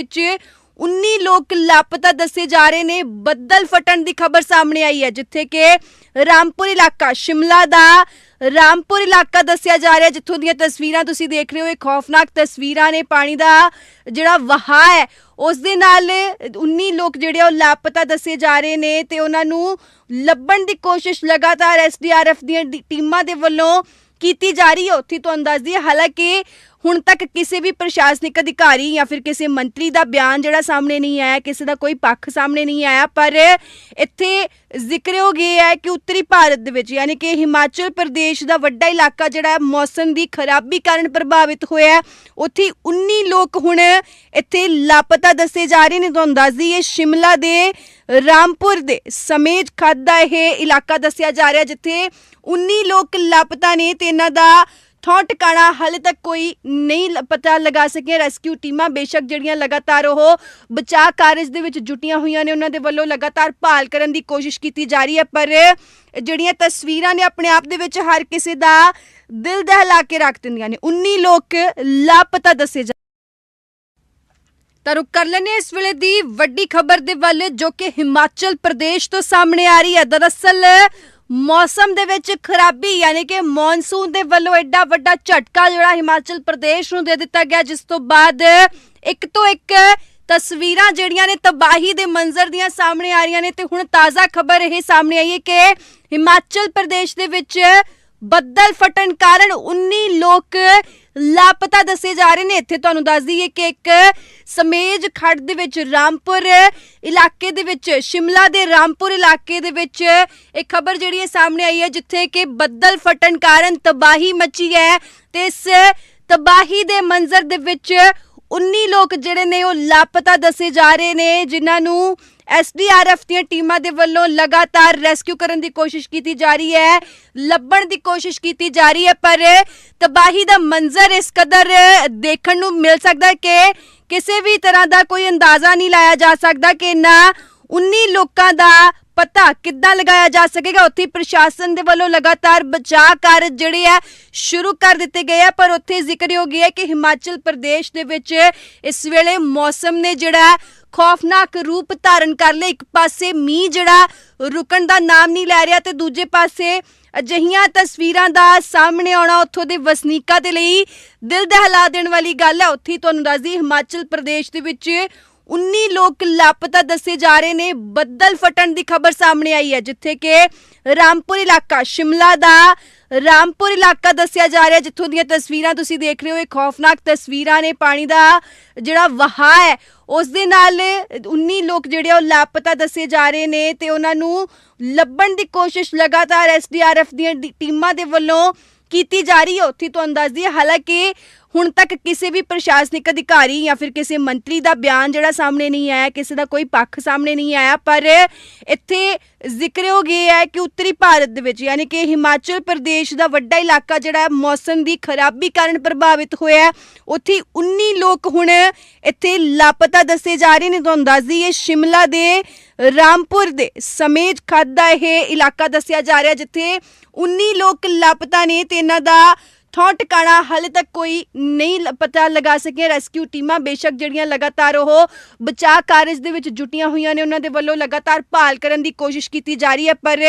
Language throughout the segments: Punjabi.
ਵਿੱਚ 19 ਲੋਕ ਲਾਪਤਾ ਦੱਸੇ ਜਾ ਰਹੇ ਨੇ। ਬੱਦਲ ਫਟਣ ਦੀ ਖਬਰ ਸਾਹਮਣੇ ਆਈ ਹੈ, ਜਿੱਥੇ ਕਿ ਰਾਮਪੁਰ ਇਲਾਕਾ, ਸ਼ਿਮਲਾ ਦਾ ਰਾਮਪੁਰ ਇਲਾਕਾ ਦੱਸਿਆ ਜਾ ਰਿਹਾ ਜਿੱਥੋਂ ਦੀਆਂ ਤਸਵੀਰਾਂ ਤੁਸੀਂ ਦੇਖ ਰਹੇ ਹੋ। ਇਹ ਖੌਫਨਾਕ ਤਸਵੀਰਾਂ ਨੇ ਪਾਣੀ ਦਾ ਜਿਹੜਾ ਵਹਾਅ ਹੈ, ਉਸ ਦੇ ਨਾਲ 19 ਲੋਕ ਜਿਹੜੇ ਆ, ਉਹ ਲਾਪਤਾ ਦੱਸੇ ਜਾ ਰਹੇ ਨੇ ਤੇ ਉਹਨਾਂ ਨੂੰ ਲੱਭਣ ਦੀ ਕੋਸ਼ਿਸ਼ ਲਗਾਤਾਰ ਐਸਡੀਆਰਐਫ ਦੀਆਂ ਟੀਮਾਂ ਦੇ ਵੱਲੋਂ ਕੀਤੀ ਜਾ ਰਹੀ ਹੈ। ਉੱਥੇ ਤੋਂ ਅੰਦਾਜ਼ੀ ਹੈ, ਹਾਲਾਂਕਿ ਹੁਣ ਤੱਕ ਕਿਸੇ ਵੀ ਪ੍ਰਸ਼ਾਸਨਿਕ ਅਧਿਕਾਰੀ ਜਾਂ ਫਿਰ ਕਿਸੇ ਮੰਤਰੀ ਦਾ ਬਿਆਨ ਜਿਹੜਾ ਸਾਹਮਣੇ ਨਹੀਂ ਆਇਆ, ਕਿਸੇ ਦਾ ਕੋਈ ਪੱਖ ਸਾਹਮਣੇ ਨਹੀਂ ਆਇਆ, ਪਰ ਇੱਥੇ ਜ਼ਿਕਰਯੋਗ ਇਹ ਹੈ ਕਿ ਉੱਤਰੀ ਭਾਰਤ ਦੇ ਵਿੱਚ ਯਾਨੀ ਕਿ ਹਿਮਾਚਲ ਪ੍ਰਦੇਸ਼ ਦਾ ਵੱਡਾ ਇਲਾਕਾ ਜਿਹੜਾ ਮੌਸਮ ਦੀ ਖਰਾਬੀ ਕਾਰਨ ਪ੍ਰਭਾਵਿਤ ਹੋਇਆ ਹੈ। ਉੱਥੇ 19 ਲੋਕ ਹੁਣ ਇੱਥੇ ਲਾਪਤਾ ਦੱਸੇ ਜਾ ਰਹੇ ਨੇ। ਤੁਹਾਨੂੰ ਦੱਸਦੀ ਹੈ ਸ਼ਿਮਲਾ ਦੇ ਰਾਮਪੁਰ ਦੇ ਸਮੇਜ ਖੱਦ ਦਾ ਇਹ ਇਲਾਕਾ ਦੱਸਿਆ ਜਾ ਰਿਹਾ, ਜਿੱਥੇ 19 ਲੋਕ ਲਾਪਤਾ ਨੇ ਤੇ ਇਹਨਾਂ ਦਾ ਥਾਂ ਟਿਕਾਣਾ ਹਾਲੇ ਤੱਕ ਕੋਈ ਨਹੀਂ ਪਤਾ ਲਗਾ ਸਕੇ ਰੈਸਕਿਊ ਟੀਮਾਂ ਬੇਸ਼ੱਕ ਜਿਹੜੀਆਂ ਲਗਾਤਾਰ ਉਹ ਬਚਾਅ ਕਾਰਜ ਦੇ ਵਿੱਚ ਜੁਟੀਆਂ ਹੋਈਆਂ ਨੇ, ਉਹਨਾਂ ਦੇ ਵੱਲੋਂ ਲਗਾਤਾਰ ਭਾਲ ਕਰਨ ਦੀ ਕੋਸ਼ਿਸ਼ ਕੀਤੀ ਜਾ ਰਹੀ ਹੈ। ਪਰ ਜਿਹੜੀਆਂ ਤਸਵੀਰਾਂ ਨੇ ਆਪਣੇ ਆਪ ਦੇ ਵਿੱਚ ਹਰ ਕਿਸੇ ਦਾ ਦਿਲ ਦਹਿਲਾ ਕੇ ਰੱਖ ਦਿੰਦੀਆਂ ਨੇ। 19 ਲੋਕ ਲਾਪਤਾ ਦੱਸੇ ਜਾ ਤਾਂ ਰੁਕ ਕਰ ਲੈਨੇ ਇਸ ਵੇਲੇ ਦੀ ਵੱਡੀ ਖਬਰ ਦੇ ਵੱਲ, ਜੋ ਕਿ ਹਿਮਾਚਲ ਪ੍ਰਦੇਸ਼ ਤੋਂ ਸਾਹਮਣੇ ਆ ਰਹੀ ਹੈ। ਦਰਅਸਲ ਮੌਸਮ ਦੇ ਵਿੱਚ ਖਰਾਬੀ, ਯਾਨੀ ਕਿ ਮੌਨਸੂਨ ਦੇ ਵੱਲੋਂ ਐਡਾ ਵੱਡਾ ਝਟਕਾ ਜਿਹੜਾ ਹਿਮਾਚਲ ਪ੍ਰਦੇਸ਼ ਨੂੰ ਦੇ ਦਿੱਤਾ ਗਿਆ, ਜਿਸ ਤੋਂ ਬਾਅਦ ਇੱਕ ਤੋਂ ਇੱਕ ਤਸਵੀਰਾਂ ਜਿਹੜੀਆਂ ਨੇ ਤਬਾਹੀ ਦੇ ਮੰਜ਼ਰ ਦੀਆਂ ਸਾਹਮਣੇ ਆ ਰਹੀਆਂ ਨੇ ਤੇ ਹੁਣ ਤਾਜ਼ਾ ਖਬਰ ਇਹ ਸਾਹਮਣੇ ਆਈ ਹੈ ਕਿ ਹਿਮਾਚਲ ਪ੍ਰਦੇਸ਼ ਦੇ ਵਿੱਚ ਬੱਦਲ ਫਟਣ ਕਾਰਨ 19 ਲੋਕ ਲਾਪਤਾ ਦੱਸੇ ਜਾ ਰਹੇ ਨੇ। ਇੱਥੇ ਤੁਹਾਨੂੰ ਦੱਸ ਦਈਏ ਕਿ ਇੱਕ ਸਮੇਜ ਖੱਡ ਦੇ ਵਿੱਚ ਰਾਮਪੁਰ ਇਲਾਕੇ ਦੇ ਵਿੱਚ, ਸ਼ਿਮਲਾ ਦੇ ਰਾਮਪੁਰ ਇਲਾਕੇ ਦੇ ਵਿੱਚ ਇਹ ਖਬਰ ਜਿਹੜੀ ਹੈ ਸਾਹਮਣੇ ਆਈ ਹੈ, ਜਿੱਥੇ ਕਿ ਬੱਦਲ ਫਟਣ ਕਾਰਨ ਤਬਾਹੀ ਮਚੀ ਹੈ ਤੇ ਇਸ ਤਬਾਹੀ ਦੇ ਮੰਜ਼ਰ ਦੇ ਵਿੱਚ 19 ਲੋਕ ਜਿਹੜੇ ਨੇ ਉਹ ਲਾਪਤਾ ਦੱਸੇ ਜਾ ਰਹੇ ਨੇ, ਜਿਨ੍ਹਾਂ ਨੂੰ ਐਸਡੀਆਰਐਫ ਦੀਆਂ ਟੀਮਾਂ ਦੇ ਵੱਲੋਂ ਲਗਾਤਾਰ ਰੈਸਕਿਊ ਕਰਨ ਦੀ ਕੋਸ਼ਿਸ਼ ਕੀਤੀ ਜਾ ਰਹੀ ਹੈ, ਲੱਭਣ ਦੀ ਕੋਸ਼ਿਸ਼ ਕੀਤੀ ਜਾ ਰਹੀ ਹੈ, ਪਰ ਤਬਾਹੀ ਦਾ ਮੰਜ਼ਰ ਇਸ ਕਦਰ ਦੇਖਣ ਨੂੰ ਮਿਲ ਸਕਦਾ ਕਿ ਕਿਸੇ ਵੀ ਤਰ੍ਹਾਂ ਦਾ ਕੋਈ ਅੰਦਾਜ਼ਾ ਨਹੀਂ ਲਾਇਆ ਜਾ ਸਕਦਾ ਕਿ ਨਾ 19 ਲੋਕਾਂ ਦਾ ਪਤਾ ਕਿੱਦਾਂ ਲਗਾਇਆ ਜਾ ਸਕੇਗਾ? ਉੱਥੇ ਪ੍ਰਸ਼ਾਸਨ ਦੇ ਵੱਲੋਂ ਲਗਾਤਾਰ ਬਚਾਅ ਕਾਰਜ ਜਿਹੜੇ ਆ, ਸ਼ੁਰੂ ਕਰ ਦਿੱਤੇ ਗਏ ਆ, ਪਰ ਉੱਥੇ ਜ਼ਿਕਰਯੋਗ ਹੈ ਕਿ ਹਿਮਾਚਲ ਪ੍ਰਦੇਸ਼ ਦੇ ਵਿੱਚ ਇਸ ਵੇਲੇ ਮੌਸਮ ਨੇ ਜਿਹੜਾ ਖੌਫਨਾਕ ਰੂਪ ਧਾਰਨ ਕਰ ਲਿਆ। ਇੱਕ ਪਾਸੇ ਮੀਂਹ ਜਿਹੜਾ ਰੁਕਣ ਦਾ ਨਾਮ ਨਹੀਂ ਲੈ ਰਿਹਾ ਤੇ ਦੂਜੇ ਪਾਸੇ ਅਜਿਹੀਆਂ ਤਸਵੀਰਾਂ ਦਾ ਸਾਹਮਣੇ ਆਉਣਾ ਉੱਥੋਂ ਦੇ ਵਸਨੀਕਾਂ ਦੇ ਲਈ ਦਿਲ ਦਹਿਲਾ ਦੇਣ ਵਾਲੀ ਗੱਲ ਹੈ। ਉੱਥੇ ਤੁਹਾਨੂੰ ਦੱਸਦੀ ਹਿਮਾਚਲ ਪ੍ਰਦੇਸ਼ ਦੇ ਵਿੱਚ 19 ਲੋਕ ਲਾਪਤਾ ਦੱਸੇ ਜਾ ਰਹੇ ਨੇ, ਬੱਦਲ ਫਟਣ ਦੀ ਖਬਰ ਸਾਹਮਣੇ ਆਈ ਹੈ, ਜਿੱਥੇ ਕਿ ਰਾਮਪੁਰ ਇਲਾਕਾ, ਸ਼ਿਮਲਾ ਦਾ ਰਾਮਪੁਰ ਇਲਾਕਾ ਦੱਸਿਆ ਜਾ ਰਿਹਾ, ਜਿੱਥੋਂ ਦੀਆਂ ਤਸਵੀਰਾਂ ਤੁਸੀਂ ਦੇਖ ਰਹੇ ਹੋ, ਇਹ ਖੌਫਨਾਕ ਤਸਵੀਰਾਂ ਨੇ, ਪਾਣੀ ਦਾ ਜਿਹੜਾ ਵਹਾਅ ਹੈ, ਉਸ ਦੇ ਨਾਲ 19 ਲੋਕ ਜਿਹੜੇ ਆ, ਉਹ ਲਾਪਤਾ ਦੱਸੇ ਜਾ ਰਹੇ ਨੇ ਤੇ ਉਹਨਾਂ ਨੂੰ ਲੱਭਣ ਦੀ ਕੋਸ਼ਿਸ਼ ਲਗਾਤਾਰ ਐਸਡੀਆਰਐਫ ਦੀਆਂ ਡੀ- ਟੀਮਾਂ ਦੇ ਵੱਲੋਂ ਕੀਤੀ ਜਾ ਰਹੀ ਹੈ। ਉੱਥੇ ਤੋਂ ਅੰਦਾਜ਼ੀ ਹੈ, ਹਾਲਾਂਕਿ ਹੁਣ ਤੱਕ ਕਿਸੇ ਵੀ ਪ੍ਰਸ਼ਾਸਨਿਕ ਅਧਿਕਾਰੀ ਜਾਂ ਫਿਰ ਕਿਸੇ ਮੰਤਰੀ ਦਾ ਬਿਆਨ ਜਿਹੜਾ ਸਾਹਮਣੇ ਨਹੀਂ ਆਇਆ, ਕਿਸੇ ਦਾ ਕੋਈ ਪੱਖ ਸਾਹਮਣੇ ਨਹੀਂ ਆਇਆ, ਪਰ ਇੱਥੇ ਜ਼ਿਕਰਯੋਗ ਇਹ ਹੈ ਕਿ ਉੱਤਰੀ ਭਾਰਤ ਦੇ ਵਿੱਚ ਯਾਨੀ ਕਿ ਹਿਮਾਚਲ ਪ੍ਰਦੇਸ਼ ਦਾ ਵੱਡਾ ਇਲਾਕਾ ਜਿਹੜਾ ਮੌਸਮ ਦੀ ਖਰਾਬੀ ਕਾਰਨ ਪ੍ਰਭਾਵਿਤ ਹੋਇਆ ਹੈ। ਉੱਥੇ 19 ਲੋਕ ਹੁਣ ਇੱਥੇ ਲਾਪਤਾ ਦੱਸੇ ਜਾ ਰਹੇ ਨੇ। ਤੁਹਾਨੂੰ ਦੱਸ ਦਈਏ, ਸ਼ਿਮਲਾ ਦੇ ਰਾਮਪੁਰ ਦੇ ਸਮੇਜ ਖੱਦ ਦਾ ਇਹ ਇਲਾਕਾ ਦੱਸਿਆ ਜਾ ਰਿਹਾ, ਜਿੱਥੇ 19 ਲੋਕ ਲਾਪਤਾ ਨੇ ਤੇ ਇਹਨਾਂ ਦਾ ਥਾਂ ਟਿਕਾਣਾ ਹਾਲੇ ਤੱਕ ਕੋਈ ਨਹੀਂ ਪਤਾ ਲਗਾ ਸਕੇ ਰੈਸਕਿਊ ਟੀਮਾਂ ਬੇਸ਼ੱਕ ਜਿਹੜੀਆਂ ਲਗਾਤਾਰ ਉਹ ਬਚਾਅ ਕਾਰਜ ਦੇ ਵਿੱਚ ਜੁਟੀਆਂ ਹੋਈਆਂ ਨੇ, ਉਹਨਾਂ ਦੇ ਵੱਲੋਂ ਲਗਾਤਾਰ ਭਾਲ ਕਰਨ ਦੀ ਕੋਸ਼ਿਸ਼ ਕੀਤੀ ਜਾ ਰਹੀ ਹੈ। ਪਰ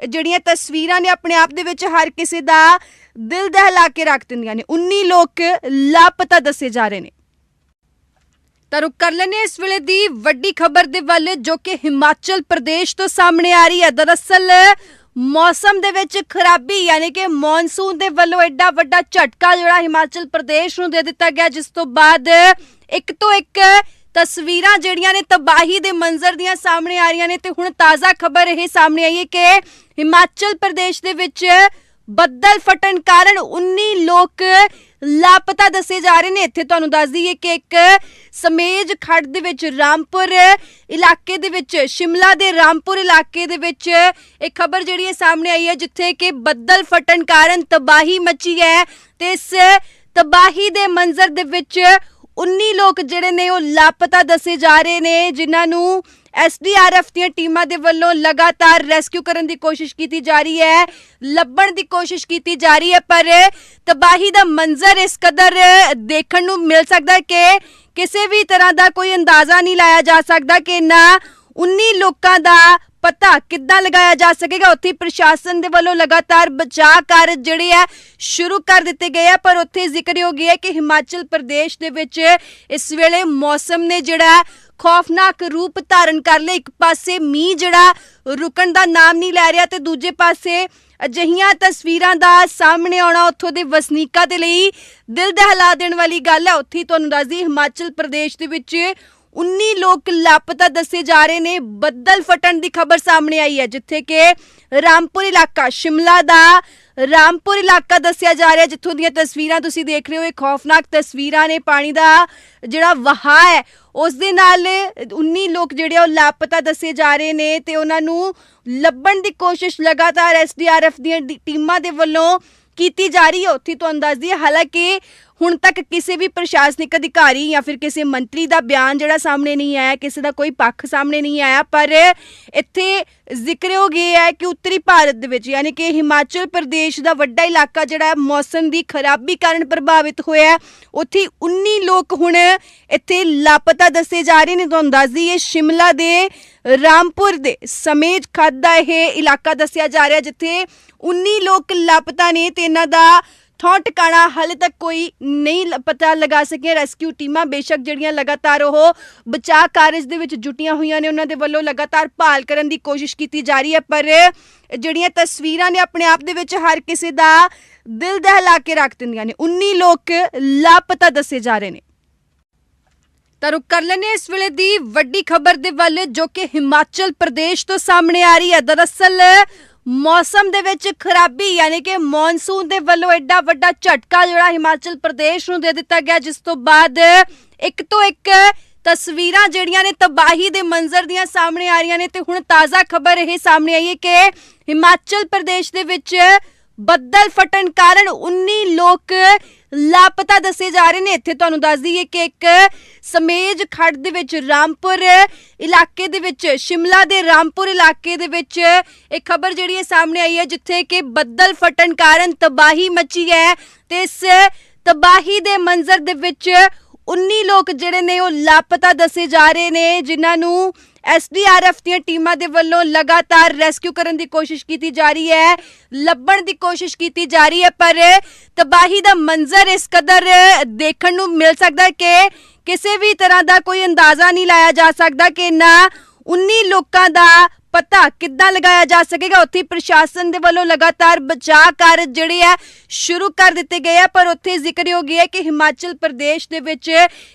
ਜਿਹੜੀਆਂ ਤਸਵੀਰਾਂ ਨੇ ਆਪਣੇ ਆਪ ਦੇ ਵਿੱਚ ਹਰ ਕਿਸੇ ਦਾ ਦਿਲ ਦਹਿਲਾ ਕੇ ਰੱਖ ਦਿੰਦੀਆਂ ਨੇ। 19 ਲੋਕ ਲਾਪਤਾ ਦੱਸੇ ਜਾ ਰਹੇ ਨੇ। ਤਾਂ ਰੁਕ ਕਰ ਲੈਨੇ ਇਸ ਵੇਲੇ ਦੀ ਵੱਡੀ ਖਬਰ ਦੇ ਵੱਲ, ਜੋ ਕਿ ਹਿਮਾਚਲ ਪ੍ਰਦੇਸ਼ ਤੋਂ ਸਾਹਮਣੇ ਆ ਰਹੀ ਹੈ। ਦਰਅਸਲ ਮੌਸਮ ਦੇ ਵਿੱਚ ਖਰਾਬੀ, ਯਾਨੀ ਕਿ ਮੌਨਸੂਨ ਦੇ ਵੱਲੋਂ ਐਡਾ ਵੱਡਾ ਝਟਕਾ ਜਿਹੜਾ ਹਿਮਾਚਲ ਪ੍ਰਦੇਸ਼ ਨੂੰ ਦੇ ਦਿੱਤਾ ਗਿਆ, ਜਿਸ ਤੋਂ ਬਾਅਦ ਇੱਕ ਤੋਂ ਇੱਕ ਤਸਵੀਰਾਂ ਜਿਹੜੀਆਂ ਨੇ ਤਬਾਹੀ ਦੇ ਮੰਜ਼ਰ ਦੀਆਂ ਸਾਹਮਣੇ ਆ ਰਹੀਆਂ ਨੇ ਤੇ ਹੁਣ ਤਾਜ਼ਾ ਖਬਰ ਇਹ ਸਾਹਮਣੇ ਆਈ ਹੈ ਕਿ ਹਿਮਾਚਲ ਪ੍ਰਦੇਸ਼ ਦੇ ਵਿੱਚ ਬੱਦਲ ਫਟਣ ਕਾਰਨ 19 ਲੋਕ ਲਾਪਤਾ ਦੱਸੇ ਜਾ ਰਹੇ ਨੇ। ਇੱਥੇ ਤੁਹਾਨੂੰ ਦੱਸ ਦਈਏ ਕਿ ਇੱਕ ਸਮੇਜ ਖੱਡ ਦੇ ਵਿੱਚ ਰਾਮਪੁਰ ਇਲਾਕੇ ਦੇ ਵਿੱਚ, ਸ਼ਿਮਲਾ ਦੇ ਰਾਮਪੁਰ ਇਲਾਕੇ ਦੇ ਵਿੱਚ ਇਹ ਖਬਰ ਜਿਹੜੀ ਹੈ ਸਾਹਮਣੇ ਆਈ ਹੈ, ਜਿੱਥੇ ਕਿ ਬੱਦਲ ਫਟਣ ਕਾਰਨ ਤਬਾਹੀ ਮਚੀ ਹੈ ਤੇ ਇਸ ਤਬਾਹੀ ਦੇ ਮੰਜ਼ਰ ਦੇ ਵਿੱਚ 19 ਲੋਕ ਜਿਹੜੇ ਨੇ ਉਹ ਲਾਪਤਾ ਦੱਸੇ ਜਾ ਰਹੇ ਨੇ, ਜਿਨ੍ਹਾਂ ਨੂੰ ਐਸਡੀਆਰਐਫ ਦੀਆਂ ਟੀਮਾਂ ਦੇ ਵੱਲੋਂ ਲਗਾਤਾਰ ਰੈਸਕਿਊ ਕਰਨ ਦੀ ਕੋਸ਼ਿਸ਼ ਕੀਤੀ ਜਾ ਰਹੀ ਹੈ, ਲੱਭਣ ਦੀ ਕੋਸ਼ਿਸ਼ ਕੀਤੀ ਜਾ ਰਹੀ ਹੈ, ਪਰ ਤਬਾਹੀ ਦਾ ਮੰਜ਼ਰ ਇਸ ਕਦਰ ਦੇਖਣ ਨੂੰ ਮਿਲ ਸਕਦਾ ਕਿ ਕਿਸੇ ਵੀ ਤਰ੍ਹਾਂ ਦਾ ਕੋਈ ਅੰਦਾਜ਼ਾ ਨਹੀਂ ਲਾਇਆ ਜਾ ਸਕਦਾ ਕਿ ਨਾ 19 ਲੋਕਾਂ ਦਾ ਪਤਾ ਕਿੱਦਾਂ ਲਗਾਇਆ ਜਾ ਸਕੇਗਾ। ਉੱਥੇ ਪ੍ਰਸ਼ਾਸਨ ਦੇ ਵੱਲੋਂ ਲਗਾਤਾਰ ਬਚਾਅ ਕਾਰਜ ਜਿਹੜੇ ਆ ਸ਼ੁਰੂ ਕਰ ਦਿੱਤੇ ਗਏ ਆ, ਪਰ ਉੱਥੇ ਜ਼ਿਕਰਯੋਗ ਹੈ ਕਿ ਹਿਮਾਚਲ ਪ੍ਰਦੇਸ਼ ਦੇ ਵਿੱਚ ਇਸ ਵੇਲੇ ਮੌਸਮ ਨੇ ਜਿਹੜਾ ਖੌਫਨਾਕ ਰੂਪ ਧਾਰਨ ਕਰ ਲਿਆ ਇੱਕ ਪਾਸੇ ਮੀਂਹ ਜਿਹੜਾ ਰੁਕਣ ਦਾ ਨਾਮ ਨਹੀਂ ਲੈ ਰਿਹਾ ਤੇ ਦੂਜੇ ਪਾਸੇ ਅਜਿਹੀਆਂ ਤਸਵੀਰਾਂ ਦਾ ਸਾਹਮਣੇ ਆਉਣਾ ਉੱਥੋਂ ਦੇ ਵਸਨੀਕਾਂ ਦੇ ਲਈ ਦਿਲ ਦਹਿਲਾ ਦੇਣ ਵਾਲੀ ਗੱਲ ਹੈ। ਉੱਥੇ ਤੁਹਾਨੂੰ ਦੱਸਦੀ ਹਿਮਾਚਲ ਪ੍ਰਦੇਸ਼ ਦੇ ਵਿੱਚ 19 ਲੋਕ ਲਾਪਤਾ ਦੱਸੇ ਜਾ ਰਹੇ ਨੇ। ਬੱਦਲ ਫਟਣ ਦੀ ਖਬਰ ਸਾਹਮਣੇ ਆਈ ਹੈ, ਜਿੱਥੇ ਕਿ ਰਾਮਪੁਰ ਇਲਾਕਾ, ਸ਼ਿਮਲਾ ਦਾ ਰਾਮਪੁਰ ਇਲਾਕਾ ਦੱਸਿਆ ਜਾ ਰਿਹਾ ਜਿੱਥੋਂ ਦੀਆਂ ਤਸਵੀਰਾਂ ਤੁਸੀਂ ਦੇਖ ਰਹੇ ਹੋ। ਇਹ ਖੌਫਨਾਕ ਤਸਵੀਰਾਂ ਨੇ ਪਾਣੀ ਦਾ ਜਿਹੜਾ ਵਹਾਅ ਹੈ, ਉਸ ਦੇ ਨਾਲ 19 ਲੋਕ ਜਿਹੜੇ ਆ, ਉਹ ਲਾਪਤਾ ਦੱਸੇ ਜਾ ਰਹੇ ਨੇ ਤੇ ਉਹਨਾਂ ਨੂੰ ਲੱਭਣ ਦੀ ਕੋਸ਼ਿਸ਼ ਲਗਾਤਾਰ ਐਸਡੀਆਰਐਫ ਦੀਆਂ ਡੀ- ਟੀਮਾਂ ਦੇ ਵੱਲੋਂ ਕੀਤੀ ਜਾ ਰਹੀ ਹੈ। ਉੱਥੇ ਤੁਹਾਨੂੰ ਦੱਸਦੀ ਹੈ, ਹਾਲਾਂਕਿ ਹੁਣ ਤੱਕ ਕਿਸੇ ਵੀ ਪ੍ਰਸ਼ਾਸਨਿਕ ਅਧਿਕਾਰੀ ਜਾਂ ਫਿਰ ਕਿਸੇ ਮੰਤਰੀ ਦਾ ਬਿਆਨ ਜਿਹੜਾ ਸਾਹਮਣੇ ਨਹੀਂ ਆਇਆ, ਕਿਸੇ ਦਾ ਕੋਈ ਪੱਖ ਸਾਹਮਣੇ ਨਹੀਂ ਆਇਆ, ਪਰ ਇੱਥੇ ਜ਼ਿਕਰਯੋਗ ਇਹ ਹੈ ਕਿ ਉੱਤਰੀ ਭਾਰਤ ਦੇ ਵਿੱਚ ਯਾਨੀ ਕਿ ਹਿਮਾਚਲ ਪ੍ਰਦੇਸ਼ ਦਾ ਵੱਡਾ ਇਲਾਕਾ ਜਿਹੜਾ ਹੈ, ਮੌਸਮ ਦੀ ਖਰਾਬੀ ਕਾਰਨ ਪ੍ਰਭਾਵਿਤ ਹੋਇਆ ਹੈ। ਉੱਥੇ 19 ਲੋਕ ਹੁਣ ਇੱਥੇ ਲਾਪਤਾ ਦੱਸੇ ਜਾ ਰਹੇ ਨੇ। ਤੁਹਾਨੂੰ ਦੱਸ ਦਈਏ, ਸ਼ਿਮਲਾ ਦੇ ਰਾਮਪੁਰ ਦੇ ਸਮੇਜ ਖੱਦ ਦਾ ਇਹ ਇਲਾਕਾ ਦੱਸਿਆ ਜਾ ਰਿਹਾ, ਜਿੱਥੇ 19 ਲੋਕ ਲਾਪਤਾ ਨੇ ਤੇ ਇਹਨਾਂ ਦਾ ਥਾਂ ਟਿਕਾਣਾ ਹਾਲੇ ਤੱਕ ਕੋਈ ਨਹੀਂ ਪਤਾ ਲਗਾ ਸਕੇ ਰੈਸਕਿਊ ਟੀਮਾਂ ਬੇਸ਼ੱਕ ਜਿਹੜੀਆਂ ਲਗਾਤਾਰ ਉਹ ਬਚਾਅ ਕਾਰਜ ਦੇ ਵਿੱਚ ਜੁਟੀਆਂ ਹੋਈਆਂ ਨੇ, ਉਹਨਾਂ ਦੇ ਵੱਲੋਂ ਲਗਾਤਾਰ ਭਾਲ ਕਰਨ ਦੀ ਕੋਸ਼ਿਸ਼ ਕੀਤੀ ਜਾ ਰਹੀ ਹੈ। ਪਰ ਜਿਹੜੀਆਂ ਤਸਵੀਰਾਂ ਨੇ ਆਪਣੇ ਆਪ ਦੇ ਵਿੱਚ ਹਰ ਕਿਸੇ ਦਾ ਦਿਲ ਦਹਿਲਾ ਕੇ ਰੱਖ ਦਿੰਦੀਆਂ ਨੇ। 19 ਲੋਕ ਲਾਪਤਾ ਦੱਸੇ ਜਾ ਰਹੇ ਨੇ। ਤਾਂ ਰੁਕ ਕਰ ਲੈਨੇ ਇਸ ਵੇਲੇ ਦੀ ਵੱਡੀ ਖਬਰ ਦੇ ਵੱਲ, ਜੋ ਕਿ ਹਿਮਾਚਲ ਪ੍ਰਦੇਸ਼ ਤੋਂ ਸਾਹਮਣੇ ਆ ਰਹੀ ਹੈ। ਦਰਅਸਲ ਮੌਸਮ ਦੇ ਵਿੱਚ ਖਰਾਬੀ, ਯਾਨੀ ਕਿ ਮੌਨਸੂਨ ਦੇ ਵੱਲੋਂ ਐਡਾ ਵੱਡਾ ਝਟਕਾ ਜਿਹੜਾ ਹਿਮਾਚਲ ਪ੍ਰਦੇਸ਼ ਨੂੰ ਦੇ ਦਿੱਤਾ ਗਿਆ, ਜਿਸ ਤੋਂ ਬਾਅਦ ਇੱਕ ਤੋਂ ਇੱਕ ਤਸਵੀਰਾਂ ਜਿਹੜੀਆਂ ਨੇ ਤਬਾਹੀ ਦੇ ਮੰਜ਼ਰ ਦੀਆਂ ਸਾਹਮਣੇ ਆ ਰਹੀਆਂ ਨੇ ਤੇ ਹੁਣ ਤਾਜ਼ਾ ਖਬਰ ਇਹ ਸਾਹਮਣੇ ਆਈ ਹੈ ਕਿ ਹਿਮਾਚਲ ਪ੍ਰਦੇਸ਼ ਦੇ ਵਿੱਚ ਬੱਦਲ ਫਟਣ ਕਾਰਨ 19 ਲੋਕ ਲਾਪਤਾ ਦੱਸੇ ਜਾ ਰਹੇ ਨੇ। ਇੱਥੇ ਤੁਹਾਨੂੰ ਦੱਸ ਦਈਏ ਕਿ ਇੱਕ ਸਮੇਜ ਖੱਡ ਦੇ ਵਿੱਚ ਰਾਮਪੁਰ ਇਲਾਕੇ ਦੇ ਵਿੱਚ, ਸ਼ਿਮਲਾ ਦੇ ਰਾਮਪੁਰ ਇਲਾਕੇ ਦੇ ਵਿੱਚ ਇਹ ਖਬਰ ਜਿਹੜੀ ਹੈ ਸਾਹਮਣੇ ਆਈ ਹੈ, ਜਿੱਥੇ ਕਿ ਬੱਦਲ ਫਟਣ ਕਾਰਨ ਤਬਾਹੀ ਮਚੀ ਹੈ ਤੇ ਇਸ ਤਬਾਹੀ ਦੇ ਮੰਜ਼ਰ ਦੇ ਵਿੱਚ 19 ਲੋਕ ਜਿਹੜੇ ਨੇ ਉਹ ਲਾਪਤਾ ਦੱਸੇ ਜਾ ਰਹੇ ਨੇ, ਜਿਨ੍ਹਾਂ ਨੂੰ ਐਸਡੀਆਰਐਫ ਦੀਆਂ ਟੀਮਾਂ ਦੇ ਵੱਲੋਂ ਲਗਾਤਾਰ ਰੈਸਕਿਊ ਕਰਨ ਦੀ ਕੋਸ਼ਿਸ਼ ਕੀਤੀ ਜਾ ਰਹੀ ਹੈ, ਲੱਭਣ ਦੀ ਕੋਸ਼ਿਸ਼ ਕੀਤੀ ਜਾ ਰਹੀ ਹੈ, ਪਰ ਤਬਾਹੀ ਦਾ ਮੰਜ਼ਰ ਇਸ ਕਦਰ ਦੇਖਣ ਨੂੰ ਮਿਲ ਸਕਦਾ ਕਿ ਕਿਸੇ ਵੀ ਤਰ੍ਹਾਂ ਦਾ ਕੋਈ ਅੰਦਾਜ਼ਾ ਨਹੀਂ ਲਾਇਆ ਜਾ ਸਕਦਾ ਕਿ ਨਾ 19 ਲੋਕਾਂ ਦਾ ਪਤਾ ਕਿੱਦਾਂ ਲਗਾਇਆ ਜਾ ਸਕੇਗਾ। ਉੱਥੇ ਪ੍ਰਸ਼ਾਸਨ ਦੇ ਵੱਲੋਂ ਲਗਾਤਾਰ ਬਚਾਅ ਕਾਰਜ ਜਿਹੜੇ ਆ ਸ਼ੁਰੂ ਕਰ ਦਿੱਤੇ ਗਏ ਆ, ਪਰ ਉੱਥੇ ਜ਼ਿਕਰਯੋਗ ਹੈ ਕਿ ਹਿਮਾਚਲ ਪ੍ਰਦੇਸ਼ ਦੇ ਵਿੱਚ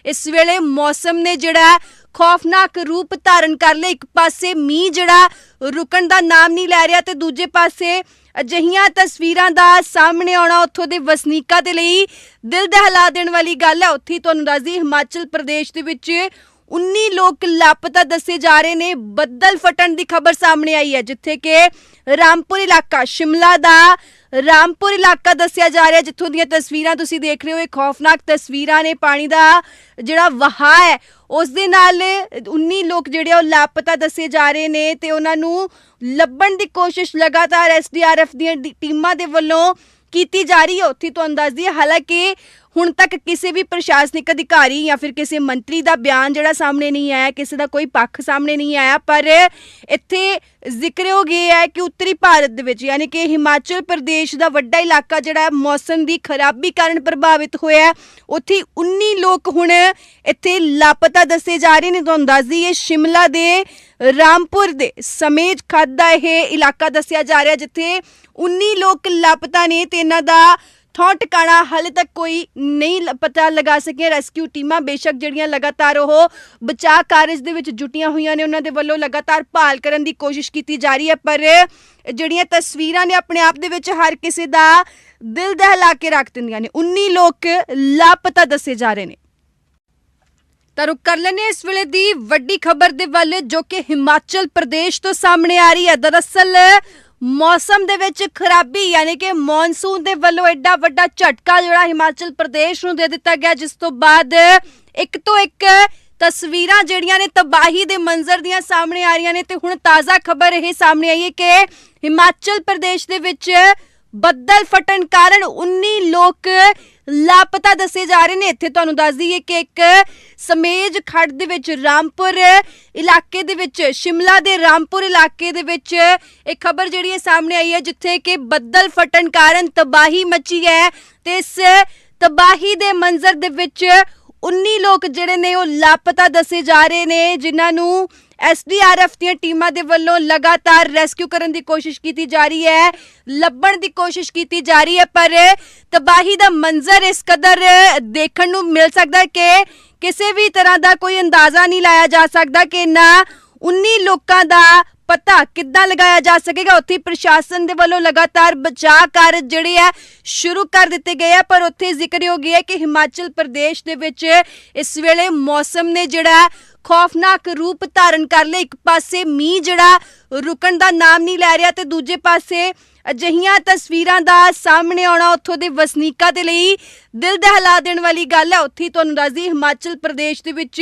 ਇਸ ਵੇਲੇ ਮੌਸਮ ਨੇ ਜਿਹੜਾ ਖੌਫਨਾਕ ਰੂਪ ਧਾਰਨ ਕਰ ਲਿਆ ਇੱਕ ਪਾਸੇ ਮੀਂਹ ਜਿਹੜਾ ਰੁਕਣ ਦਾ ਨਾਮ ਨਹੀਂ ਲੈ ਰਿਹਾ ਤੇ ਦੂਜੇ ਪਾਸੇ ਅਜਿਹੀਆਂ ਤਸਵੀਰਾਂ ਦਾ ਸਾਹਮਣੇ ਆਉਣਾ ਉੱਥੋਂ ਦੇ ਵਸਨੀਕਾਂ ਦੇ ਲਈ ਦਿਲ ਦਹਿਲਾ ਦੇਣ ਵਾਲੀ ਗੱਲ ਹੈ। ਉੱਥੇ ਤੁਹਾਨੂੰ ਦੱਸਦੀ ਹਿਮਾਚਲ ਪ੍ਰਦੇਸ਼ ਦੇ ਵਿੱਚ 19 ਲੋਕ ਲਾਪਤਾ ਦੱਸੇ ਜਾ ਰਹੇ ਨੇ। ਬੱਦਲ ਫਟਣ ਦੀ ਖਬਰ ਸਾਹਮਣੇ ਆਈ ਹੈ, ਜਿੱਥੇ ਕਿ ਰਾਮਪੁਰ ਇਲਾਕਾ, ਸ਼ਿਮਲਾ ਦਾ ਰਾਮਪੁਰ ਇਲਾਕਾ ਦੱਸਿਆ ਜਾ ਰਿਹਾ ਜਿੱਥੋਂ ਦੀਆਂ ਤਸਵੀਰਾਂ ਤੁਸੀਂ ਦੇਖ ਰਹੇ ਹੋ। ਇਹ ਖੌਫਨਾਕ ਤਸਵੀਰਾਂ ਨੇ ਪਾਣੀ ਦਾ ਜਿਹੜਾ ਵਹਾਅ ਹੈ, ਉਸ ਦੇ ਨਾਲ 19 ਲੋਕ ਜਿਹੜੇ ਆ, ਉਹ ਲਾਪਤਾ ਦੱਸੇ ਜਾ ਰਹੇ ਨੇ ਤੇ ਉਹਨਾਂ ਨੂੰ ਲੱਭਣ ਦੀ ਕੋਸ਼ਿਸ਼ ਲਗਾਤਾਰ ਐਸਡੀਆਰਐਫ ਦੀਆਂ ਟੀਮਾਂ ਦੇ ਵੱਲੋਂ ਕੀਤੀ ਜਾ ਰਹੀ ਹੈ। ਉੱਥੇ ਤੁਹਾਨੂੰ ਦੱਸਦੀ ਹੈ, ਹਾਲਾਂਕਿ ਹੁਣ ਤੱਕ ਕਿਸੇ ਵੀ ਪ੍ਰਸ਼ਾਸਨਿਕ ਅਧਿਕਾਰੀ ਜਾਂ ਫਿਰ ਕਿਸੇ ਮੰਤਰੀ ਦਾ ਬਿਆਨ ਜਿਹੜਾ ਸਾਹਮਣੇ ਨਹੀਂ ਆਇਆ, ਕਿਸੇ ਦਾ ਕੋਈ ਪੱਖ ਸਾਹਮਣੇ ਨਹੀਂ ਆਇਆ, ਪਰ ਇੱਥੇ ਜ਼ਿਕਰਯੋਗ ਇਹ ਹੈ ਕਿ ਉੱਤਰੀ ਭਾਰਤ ਦੇ ਵਿੱਚ ਯਾਨੀ ਕਿ ਹਿਮਾਚਲ ਪ੍ਰਦੇਸ਼ ਦਾ ਵੱਡਾ ਇਲਾਕਾ ਜਿਹੜਾ ਮੌਸਮ ਦੀ ਖਰਾਬੀ ਕਾਰਨ ਪ੍ਰਭਾਵਿਤ ਹੋਇਆ ਹੈ। ਉੱਥੇ 19 ਲੋਕ ਹੁਣ ਇੱਥੇ ਲਾਪਤਾ ਦੱਸੇ ਜਾ ਰਹੇ ਨੇ। ਤੁਹਾਨੂੰ ਦੱਸ ਦਈਏ, ਸ਼ਿਮਲਾ ਦੇ ਰਾਮਪੁਰ ਦੇ ਸਮੇਜ ਖੱਦ ਦਾ ਇਹ ਇਲਾਕਾ ਦੱਸਿਆ ਜਾ ਰਿਹਾ, ਜਿੱਥੇ 19 ਲੋਕ ਲਾਪਤਾ ਨੇ ਤੇ ਇਹਨਾਂ ਦਾ ਥਾਂ ਟਿਕਾਣਾ ਹਾਲੇ ਤੱਕ ਕੋਈ ਨਹੀਂ ਪਤਾ ਲਗਾ ਸਕੇ ਰੈਸਕਿਊ ਟੀਮਾਂ ਬੇਸ਼ੱਕ ਜਿਹੜੀਆਂ ਲਗਾਤਾਰ ਉਹ ਬਚਾਅ ਕਾਰਜ ਦੇ ਵਿੱਚ ਜੁਟੀਆਂ ਹੋਈਆਂ ਨੇ, ਉਹਨਾਂ ਦੇ ਵੱਲੋਂ ਲਗਾਤਾਰ ਭਾਲ ਕਰਨ ਦੀ ਕੋਸ਼ਿਸ਼ ਕੀਤੀ ਜਾ ਰਹੀ ਹੈ। ਪਰ ਜਿਹੜੀਆਂ ਤਸਵੀਰਾਂ ਨੇ ਆਪਣੇ ਆਪ ਦੇ ਵਿੱਚ ਹਰ ਕਿਸੇ ਦਾ ਦਿਲ ਦਹਿਲਾ ਕੇ ਰੱਖ ਦਿੰਦੀਆਂ ਨੇ। 19 ਲੋਕ ਲਾਪਤਾ ਦੱਸੇ ਜਾ ਰਹੇ ਨੇ। ਤਾਂ ਰੁਕ ਕਰ ਲੈਨੇ ਇਸ ਵੇਲੇ ਦੀ ਵੱਡੀ ਖਬਰ ਦੇ ਵੱਲ, ਜੋ ਕਿ ਹਿਮਾਚਲ ਪ੍ਰਦੇਸ਼ ਤੋਂ ਸਾਹਮਣੇ ਆ ਰਹੀ ਹੈ। ਦਰਅਸਲ ਮੌਸਮ ਦੇ ਵਿੱਚ ਖਰਾਬੀ, ਯਾਨੀ ਕਿ ਮੌਨਸੂਨ ਦੇ ਵੱਲੋਂ ਐਡਾ ਵੱਡਾ ਝਟਕਾ ਜਿਹੜਾ ਹਿਮਾਚਲ ਪ੍ਰਦੇਸ਼ ਨੂੰ ਦੇ ਦਿੱਤਾ ਗਿਆ, ਜਿਸ ਤੋਂ ਬਾਅਦ ਇੱਕ ਤੋਂ ਇੱਕ ਤਸਵੀਰਾਂ ਜਿਹੜੀਆਂ ਨੇ ਤਬਾਹੀ ਦੇ ਮੰਜ਼ਰ ਦੀਆਂ ਸਾਹਮਣੇ ਆ ਰਹੀਆਂ ਨੇ ਤੇ ਹੁਣ ਤਾਜ਼ਾ ਖਬਰ ਇਹ ਸਾਹਮਣੇ ਆਈ ਹੈ ਕਿ ਹਿਮਾਚਲ ਪ੍ਰਦੇਸ਼ ਦੇ ਵਿੱਚ ਬੱਦਲ ਫਟਣ ਕਾਰਨ 19 ਲੋਕ ਲਾਪਤਾ ਦੱਸੇ ਜਾ ਰਹੇ ਨੇ। ਇੱਥੇ ਤੁਹਾਨੂੰ ਦੱਸ ਦਈਏ ਕਿ ਇੱਕ ਸਮੇਜ ਖੱਡ ਦੇ ਵਿੱਚ ਰਾਮਪੁਰ ਇਲਾਕੇ ਦੇ ਵਿੱਚ, ਸ਼ਿਮਲਾ ਦੇ ਰਾਮਪੁਰ ਇਲਾਕੇ ਦੇ ਵਿੱਚ ਇਹ ਖਬਰ ਜਿਹੜੀ ਹੈ ਸਾਹਮਣੇ ਆਈ ਹੈ, ਜਿੱਥੇ ਕਿ ਬੱਦਲ ਫਟਣ ਕਾਰਨ ਤਬਾਹੀ ਮਚੀ ਹੈ ਤੇ ਇਸ ਤਬਾਹੀ ਦੇ ਮੰਜ਼ਰ ਦੇ ਵਿੱਚ 19 ਲੋਕ ਜਿਹੜੇ ਨੇ ਉਹ ਲਾਪਤਾ ਦੱਸੇ ਜਾ ਰਹੇ ਨੇ, ਜਿਨ੍ਹਾਂ ਨੂੰ ਐਸਡੀਆਰਐਫ ਦੀਆਂ ਟੀਮਾਂ ਦੇ ਵੱਲੋਂ ਲਗਾਤਾਰ ਰੈਸਕਿਊ ਕਰਨ ਦੀ ਕੋਸ਼ਿਸ਼ ਕੀਤੀ ਜਾ ਰਹੀ ਹੈ, ਲੱਭਣ ਦੀ ਕੋਸ਼ਿਸ਼ ਕੀਤੀ ਜਾ ਰਹੀ ਹੈ, ਪਰ ਤਬਾਹੀ ਦਾ ਮੰਜ਼ਰ ਇਸ ਕਦਰ ਦੇਖਣ ਨੂੰ ਮਿਲ ਸਕਦਾ ਕਿ ਕਿਸੇ ਵੀ ਤਰ੍ਹਾਂ ਦਾ ਕੋਈ ਅੰਦਾਜ਼ਾ ਨਹੀਂ ਲਾਇਆ ਜਾ ਸਕਦਾ ਕਿ ਨਾ 19 ਲੋਕਾਂ ਦਾ ਪਤਾ ਕਿੱਦਾਂ ਲਗਾਇਆ ਜਾ ਸਕੇਗਾ। ਉੱਥੇ ਪ੍ਰਸ਼ਾਸਨ ਦੇ ਵੱਲੋਂ ਲਗਾਤਾਰ ਬਚਾਅ ਕਾਰਜ ਜਿਹੜੇ ਆ ਸ਼ੁਰੂ ਕਰ ਦਿੱਤੇ ਗਏ ਆ, ਪਰ ਉੱਥੇ ਜ਼ਿਕਰਯੋਗ ਹੈ ਕਿ ਹਿਮਾਚਲ ਪ੍ਰਦੇਸ਼ ਦੇ ਵਿੱਚ ਇਸ ਵੇਲੇ ਮੌਸਮ ਨੇ ਜਿਹੜਾ ਖੌਫਨਾਕ ਰੂਪ ਧਾਰਨ ਕਰ ਲਿਆ ਇੱਕ ਪਾਸੇ ਮੀਂਹ ਜਿਹੜਾ ਰੁਕਣ ਦਾ ਨਾਮ ਨਹੀਂ ਲੈ ਰਿਹਾ ਤੇ ਦੂਜੇ ਪਾਸੇ ਅਜਿਹੀਆਂ ਤਸਵੀਰਾਂ ਦਾ ਸਾਹਮਣੇ ਆਉਣਾ ਉੱਥੋਂ ਦੇ ਵਸਨੀਕਾਂ ਦੇ ਲਈ ਦਿਲ ਦਹਿਲਾ ਦੇਣ ਵਾਲੀ ਗੱਲ ਹੈ। ਉੱਥੇ ਤੁਹਾਨੂੰ ਦੱਸਦੀ ਹਿਮਾਚਲ ਪ੍ਰਦੇਸ਼ ਦੇ ਵਿੱਚ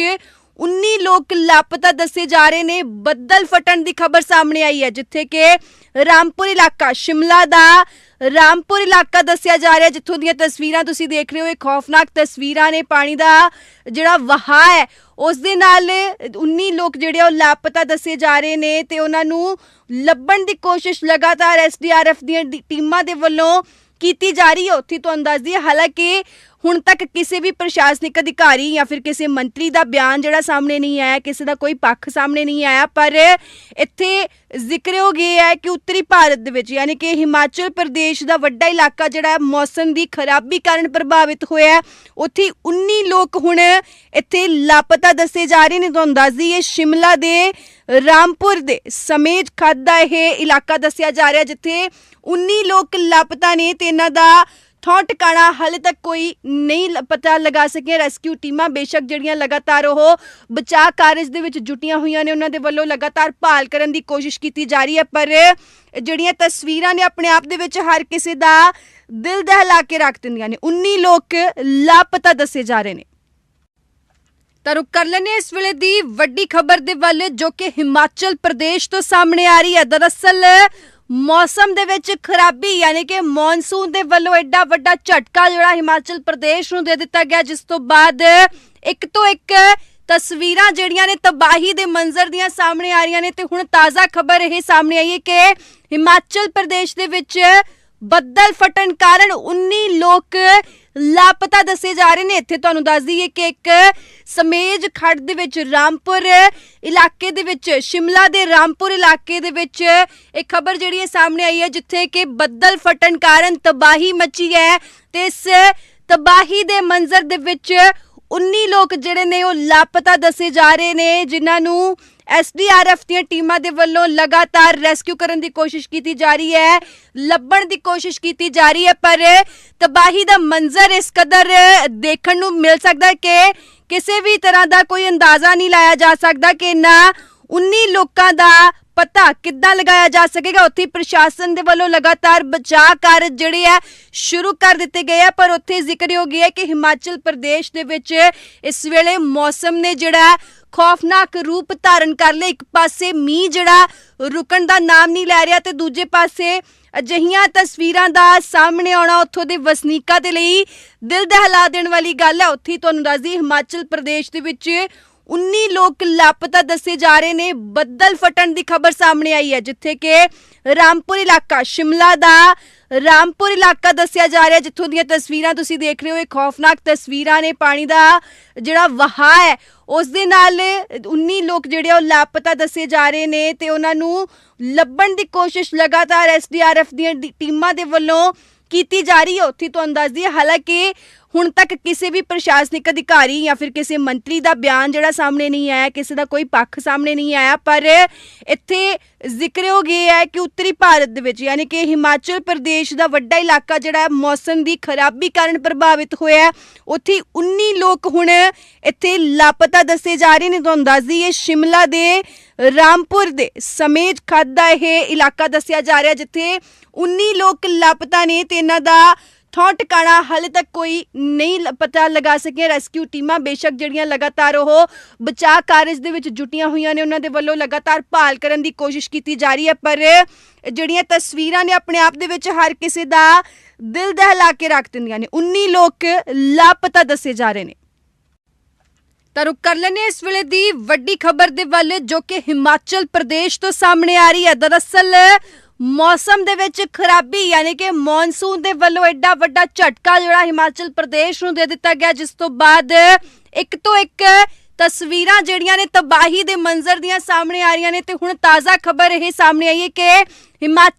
19 ਲੋਕ ਲਾਪਤਾ ਦੱਸੇ ਜਾ ਰਹੇ ਨੇ। ਬੱਦਲ ਫਟਣ ਦੀ ਖਬਰ ਸਾਹਮਣੇ ਆਈ ਹੈ, ਜਿੱਥੇ ਕਿ ਰਾਮਪੁਰ ਇਲਾਕਾ, ਸ਼ਿਮਲਾ ਦਾ ਰਾਮਪੁਰ ਇਲਾਕਾ ਦੱਸਿਆ ਜਾ ਰਿਹਾ ਜਿੱਥੋਂ ਦੀਆਂ ਤਸਵੀਰਾਂ ਤੁਸੀਂ ਦੇਖ ਰਹੇ ਹੋ। ਇਹ ਖੌਫਨਾਕ ਤਸਵੀਰਾਂ ਨੇ ਪਾਣੀ ਦਾ ਜਿਹੜਾ ਵਹਾਅ ਹੈ, ਉਸ ਦੇ ਨਾਲ 19 ਲੋਕ ਜਿਹੜੇ ਆ, ਉਹ ਲਾਪਤਾ ਦੱਸੇ ਜਾ ਰਹੇ ਨੇ ਤੇ ਉਹਨਾਂ ਨੂੰ ਲੱਭਣ ਦੀ ਕੋਸ਼ਿਸ਼ ਲਗਾਤਾਰ ਐਸਡੀਆਰਐਫ ਦੀਆਂ ਡੀ- ਟੀਮਾਂ ਦੇ ਵੱਲੋਂ ਕੀਤੀ ਜਾ ਰਹੀ ਹੈ। ਉੱਥੇ ਤੁਹਾਨੂੰ ਦੱਸ ਦਈਏ ਹਾਲਾਂਕਿ ਹੁਣ ਤੱਕ ਕਿਸੇ ਵੀ ਪ੍ਰਸ਼ਾਸਨਿਕ ਅਧਿਕਾਰੀ ਜਾਂ ਫਿਰ ਕਿਸੇ ਮੰਤਰੀ ਦਾ ਬਿਆਨ ਜਿਹੜਾ ਸਾਹਮਣੇ ਨਹੀਂ ਆਇਆ, ਕਿਸੇ ਦਾ ਕੋਈ ਪੱਖ ਸਾਹਮਣੇ ਨਹੀਂ ਆਇਆ, ਪਰ ਇੱਥੇ ਜ਼ਿਕਰਯੋਗ ਇਹ ਹੈ ਕਿ ਉੱਤਰੀ ਭਾਰਤ ਦੇ ਵਿੱਚ ਯਾਨੀ ਕਿ ਹਿਮਾਚਲ ਪ੍ਰਦੇਸ਼ ਦਾ ਵੱਡਾ ਇਲਾਕਾ ਜਿਹੜਾ ਹੈ, ਮੌਸਮ ਦੀ ਖਰਾਬੀ ਕਾਰਨ ਪ੍ਰਭਾਵਿਤ ਹੋਇਆ ਹੈ। ਉੱਥੇ 19 ਲੋਕ ਹੁਣ ਇੱਥੇ ਲਾਪਤਾ ਦੱਸੇ ਜਾ ਰਹੇ ਨੇ। ਤੁਹਾਨੂੰ ਦੱਸ ਦਈਏ, ਸ਼ਿਮਲਾ ਦੇ ਰਾਮਪੁਰ ਦੇ ਸਮੇਜ ਖੱਦ ਦਾ ਇਹ ਇਲਾਕਾ ਦੱਸਿਆ ਜਾ ਰਿਹਾ, ਜਿੱਥੇ 19 ਲੋਕ ਲਾਪਤਾ ਨੇ ਤੇ ਇਹਨਾਂ ਦਾ ਥਾਂ ਟਿਕਾਣਾ ਹਾਲੇ ਤੱਕ ਕੋਈ ਨਹੀਂ ਪਤਾ ਲਗਾ ਸਕੇ ਰੈਸਕਿਊ ਟੀਮਾਂ ਬੇਸ਼ੱਕ ਜਿਹੜੀਆਂ ਲਗਾਤਾਰ ਉਹ ਬਚਾਅ ਕਾਰਜ ਦੇ ਵਿੱਚ ਜੁਟੀਆਂ ਹੋਈਆਂ ਨੇ, ਉਹਨਾਂ ਦੇ ਵੱਲੋਂ ਲਗਾਤਾਰ ਭਾਲ ਕਰਨ ਦੀ ਕੋਸ਼ਿਸ਼ ਕੀਤੀ ਜਾ ਰਹੀ ਹੈ। ਪਰ ਜਿਹੜੀਆਂ ਤਸਵੀਰਾਂ ਨੇ ਆਪਣੇ ਆਪ ਦੇ ਵਿੱਚ ਹਰ ਕਿਸੇ ਦਾ ਦਿਲ ਦਹਿਲਾ ਕੇ ਰੱਖ ਦਿੰਦੀਆਂ ਨੇ। 19 ਲੋਕ ਲਾਪਤਾ ਦੱਸੇ ਜਾ ਰਹੇ ਨੇ। ਤਾਂ ਰੁਕ ਕਰ ਲੈਨੇ ਇਸ ਵੇਲੇ ਦੀ ਵੱਡੀ ਖਬਰ ਦੇ ਵੱਲ, ਜੋ ਕਿ ਹਿਮਾਚਲ ਪ੍ਰਦੇਸ਼ ਤੋਂ ਸਾਹਮਣੇ ਆ ਰਹੀ ਹੈ। ਦਰਅਸਲ ਮੌਸਮ ਦੇ ਵਿੱਚ ਖਰਾਬੀ, ਯਾਨੀ ਕਿ ਮੌਨਸੂਨ ਦੇ ਵੱਲੋਂ ਐਡਾ ਵੱਡਾ ਝਟਕਾ ਜਿਹੜਾ ਹਿਮਾਚਲ ਪ੍ਰਦੇਸ਼ ਨੂੰ ਦੇ ਦਿੱਤਾ ਗਿਆ, ਜਿਸ ਤੋਂ ਬਾਅਦ ਇੱਕ ਤੋਂ ਇੱਕ ਤਸਵੀਰਾਂ ਜਿਹੜੀਆਂ ਨੇ ਤਬਾਹੀ ਦੇ ਮੰਜ਼ਰ ਦੀਆਂ ਸਾਹਮਣੇ ਆ ਰਹੀਆਂ ਨੇ ਤੇ ਹੁਣ ਤਾਜ਼ਾ ਖਬਰ ਇਹ ਸਾਹਮਣੇ ਆਈ ਹੈ ਕਿ ਹਿਮਾਚਲ ਪ੍ਰਦੇਸ਼ ਦੇ ਵਿੱਚ ਬੱਦਲ ਫਟਣ ਕਾਰਨ 19 ਲੋਕ ਲਾਪਤਾ ਦੱਸੇ ਜਾ ਰਹੇ ਨੇ। ਇੱਥੇ ਤੁਹਾਨੂੰ ਦੱਸ ਦਈਏ ਕਿ ਇੱਕ ਸਮੇਜ ਖੱਡ ਦੇ ਵਿੱਚ ਰਾਮਪੁਰ ਇਲਾਕੇ ਦੇ ਵਿੱਚ, ਸ਼ਿਮਲਾ ਦੇ ਰਾਮਪੁਰ ਇਲਾਕੇ ਦੇ ਵਿੱਚ ਇਹ ਖਬਰ ਜਿਹੜੀ ਹੈ ਸਾਹਮਣੇ ਆਈ ਹੈ, ਜਿੱਥੇ ਕਿ ਬੱਦਲ ਫਟਣ ਕਾਰਨ ਤਬਾਹੀ ਮਚੀ ਹੈ ਤੇ ਇਸ ਤਬਾਹੀ ਦੇ ਮੰਜ਼ਰ ਦੇ ਵਿੱਚ 19 ਲੋਕ ਜਿਹੜੇ ਨੇ ਉਹ ਲਾਪਤਾ ਦੱਸੇ ਜਾ ਰਹੇ ਨੇ, ਜਿਨ੍ਹਾਂ ਨੂੰ ਐਸਡੀਆਰਐਫ ਦੀਆਂ ਟੀਮਾਂ ਦੇ ਵੱਲੋਂ ਲਗਾਤਾਰ ਰੈਸਕਿਊ ਕਰਨ ਦੀ ਕੋਸ਼ਿਸ਼ ਕੀਤੀ ਜਾ ਰਹੀ ਹੈ, ਲੱਭਣ ਦੀ ਕੋਸ਼ਿਸ਼ ਕੀਤੀ ਜਾ ਰਹੀ ਹੈ, ਪਰ ਤਬਾਹੀ ਦਾ ਮੰਜ਼ਰ ਇਸ ਕਦਰ ਦੇਖਣ ਨੂੰ ਮਿਲ ਸਕਦਾ ਕਿ ਕਿਸੇ ਵੀ ਤਰ੍ਹਾਂ ਦਾ ਕੋਈ ਅੰਦਾਜ਼ਾ ਨਹੀਂ ਲਾਇਆ ਜਾ ਸਕਦਾ ਕਿ ਨਾ 19 ਲੋਕਾਂ ਦਾ ਪਤਾ ਕਿੱਦਾਂ ਲਗਾਇਆ ਜਾ ਸਕੇਗਾ। ਉੱਥੇ ਪ੍ਰਸ਼ਾਸਨ ਦੇ ਵੱਲੋਂ ਲਗਾਤਾਰ ਬਚਾਅ ਕਾਰਜ ਜਿਹੜੇ ਆ ਸ਼ੁਰੂ ਕਰ ਦਿੱਤੇ ਗਏ ਆ, ਪਰ ਉੱਥੇ ਜ਼ਿਕਰਯੋਗ ਹੈ ਕਿ ਹਿਮਾਚਲ ਪ੍ਰਦੇਸ਼ ਦੇ ਵਿੱਚ ਇਸ ਵੇਲੇ ਮੌਸਮ ਨੇ ਜਿਹੜਾ ਖੌਫਨਾਕ ਰੂਪ ਧਾਰਨ ਕਰ ਲਿਆ ਇੱਕ ਪਾਸੇ ਮੀਂਹ ਜਿਹੜਾ ਰੁਕਣ ਦਾ ਨਾਮ ਨਹੀਂ ਲੈ ਰਿਹਾ ਤੇ ਦੂਜੇ ਪਾਸੇ ਅਜਿਹੀਆਂ ਤਸਵੀਰਾਂ ਦਾ ਸਾਹਮਣੇ ਆਉਣਾ ਉੱਥੋਂ ਦੇ ਵਸਨੀਕਾਂ ਦੇ ਲਈ ਦਿਲ ਦਹਿਲਾ ਦੇਣ ਵਾਲੀ ਗੱਲ ਹੈ। ਉੱਥੇ ਤੁਹਾਨੂੰ ਦੱਸਦੀ ਹਿਮਾਚਲ ਪ੍ਰਦੇਸ਼ ਦੇ ਵਿੱਚ 19 ਲੋਕ ਲਾਪਤਾ ਦੱਸੇ ਜਾ ਰਹੇ ਨੇ। ਬੱਦਲ ਫਟਣ ਦੀ ਖਬਰ ਸਾਹਮਣੇ ਆਈ ਹੈ, ਜਿੱਥੇ ਕਿ ਰਾਮਪੁਰ ਇਲਾਕਾ, ਸ਼ਿਮਲਾ ਦਾ ਰਾਮਪੁਰ ਇਲਾਕਾ ਦੱਸਿਆ ਜਾ ਰਿਹਾ ਜਿੱਥੋਂ ਦੀਆਂ ਤਸਵੀਰਾਂ ਤੁਸੀਂ ਦੇਖ ਰਹੇ ਹੋ। ਇਹ ਖੌਫਨਾਕ ਤਸਵੀਰਾਂ ਨੇ ਪਾਣੀ ਦਾ ਜਿਹੜਾ ਵਹਾਅ ਹੈ, ਉਸ ਦੇ ਨਾਲ 19 ਲੋਕ ਜਿਹੜੇ ਆ, ਉਹ ਲਾਪਤਾ ਦੱਸੇ ਜਾ ਰਹੇ ਨੇ ਤੇ ਉਹਨਾਂ ਨੂੰ ਲੱਭਣ ਦੀ ਕੋਸ਼ਿਸ਼ ਲਗਾਤਾਰ ਐਸਡੀਆਰਐਫ ਦੀਆਂ ਟੀਮਾਂ ਦੇ ਵੱਲੋਂ ਕੀਤੀ ਜਾ ਰਹੀ ਹੈ। ਉੱਥੇ ਤੁਹਾਨੂੰ ਦੱਸ ਦਈਏ ਹਾਲਾਂਕਿ ਹੁਣ ਤੱਕ ਕਿਸੇ ਵੀ ਪ੍ਰਸ਼ਾਸਨਿਕ ਅਧਿਕਾਰੀ ਜਾਂ ਫਿਰ ਕਿਸੇ ਮੰਤਰੀ ਦਾ ਬਿਆਨ ਜਿਹੜਾ ਸਾਹਮਣੇ ਨਹੀਂ ਆਇਆ, ਕਿਸੇ ਦਾ ਕੋਈ ਪੱਖ ਸਾਹਮਣੇ ਨਹੀਂ ਆਇਆ, ਪਰ ਇੱਥੇ ਜ਼ਿਕਰਯੋਗ ਇਹ ਹੈ ਕਿ ਉੱਤਰੀ ਭਾਰਤ ਦੇ ਵਿੱਚ ਯਾਨੀ ਕਿ ਹਿਮਾਚਲ ਪ੍ਰਦੇਸ਼ ਦਾ ਵੱਡਾ ਇਲਾਕਾ ਜਿਹੜਾ ਹੈ, ਮੌਸਮ ਦੀ ਖਰਾਬੀ ਕਾਰਨ ਪ੍ਰਭਾਵਿਤ ਹੋਇਆ ਹੈ। ਉੱਥੇ 19 ਲੋਕ ਹੁਣ ਇੱਥੇ ਲਾਪਤਾ ਦੱਸੇ ਜਾ ਰਹੇ ਨੇ। ਤੁਹਾਨੂੰ ਦੱਸ ਦਈਏ, ਸ਼ਿਮਲਾ ਦੇ ਰਾਮਪੁਰ ਦੇ ਸਮੇਜ ਖੱਦ ਦਾ ਇਹ ਇਲਾਕਾ ਦੱਸਿਆ ਜਾ ਰਿਹਾ, ਜਿੱਥੇ 19 ਲੋਕ ਲਾਪਤਾ ਨੇ ਤੇ ਇਹਨਾਂ ਦਾ ਥਾਂ ਟਿਕਾਣਾ ਹਾਲੇ ਤੱਕ ਕੋਈ ਨਹੀਂ ਪਤਾ ਲਗਾ ਸਕੇ ਰੈਸਕਿਊ ਟੀਮਾਂ ਬੇਸ਼ੱਕ ਜਿਹੜੀਆਂ ਲਗਾਤਾਰ ਉਹ ਬਚਾਅ ਕਾਰਜ ਦੇ ਵਿੱਚ ਜੁਟੀਆਂ ਹੋਈਆਂ ਨੇ, ਉਹਨਾਂ ਦੇ ਵੱਲੋਂ ਲਗਾਤਾਰ ਭਾਲ ਕਰਨ ਦੀ ਕੋਸ਼ਿਸ਼ ਕੀਤੀ ਜਾ ਰਹੀ ਹੈ। ਪਰ ਜਿਹੜੀਆਂ ਤਸਵੀਰਾਂ ਨੇ ਆਪਣੇ ਆਪ ਦੇ ਵਿੱਚ ਹਰ ਕਿਸੇ ਦਾ ਦਿਲ ਦਹਿਲਾ ਕੇ ਰੱਖ ਦਿੰਦੀਆਂ ਨੇ। 19 ਲੋਕ ਲਾਪਤਾ ਦੱਸੇ ਜਾ ਰਹੇ ਨੇ। ਤਾਂ ਰੁਕ ਕਰ ਲੈਨੇ ਇਸ ਵੇਲੇ ਦੀ ਵੱਡੀ ਖਬਰ ਦੇ ਵੱਲ, ਜੋ ਕਿ ਹਿਮਾਚਲ ਪ੍ਰਦੇਸ਼ ਤੋਂ ਸਾਹਮਣੇ ਆ ਰਹੀ ਹੈ। ਦਰਅਸਲ ਮੌਸਮ ਦੇ ਵਿੱਚ ਖਰਾਬੀ, ਯਾਨੀ ਕਿ ਮੌਨਸੂਨ ਦੇ ਵੱਲੋਂ ਐਡਾ ਵੱਡਾ ਝਟਕਾ ਜਿਹੜਾ ਹਿਮਾਚਲ ਪ੍ਰਦੇਸ਼ ਨੂੰ ਦੇ ਦਿੱਤਾ ਗਿਆ, ਜਿਸ ਤੋਂ ਬਾਅਦ ਇੱਕ ਤੋਂ ਇੱਕ ਤਸਵੀਰਾਂ ਜਿਹੜੀਆਂ ਨੇ ਤਬਾਹੀ ਦੇ ਮੰਜ਼ਰ ਦੀਆਂ ਸਾਹਮਣੇ ਆ ਰਹੀਆਂ ਨੇ ਤੇ ਹੁਣ ਤਾਜ਼ਾ ਖਬਰ ਇਹ ਸਾਹਮਣੇ ਆਈ ਹੈ ਕਿ ਹਿਮਾਚਲ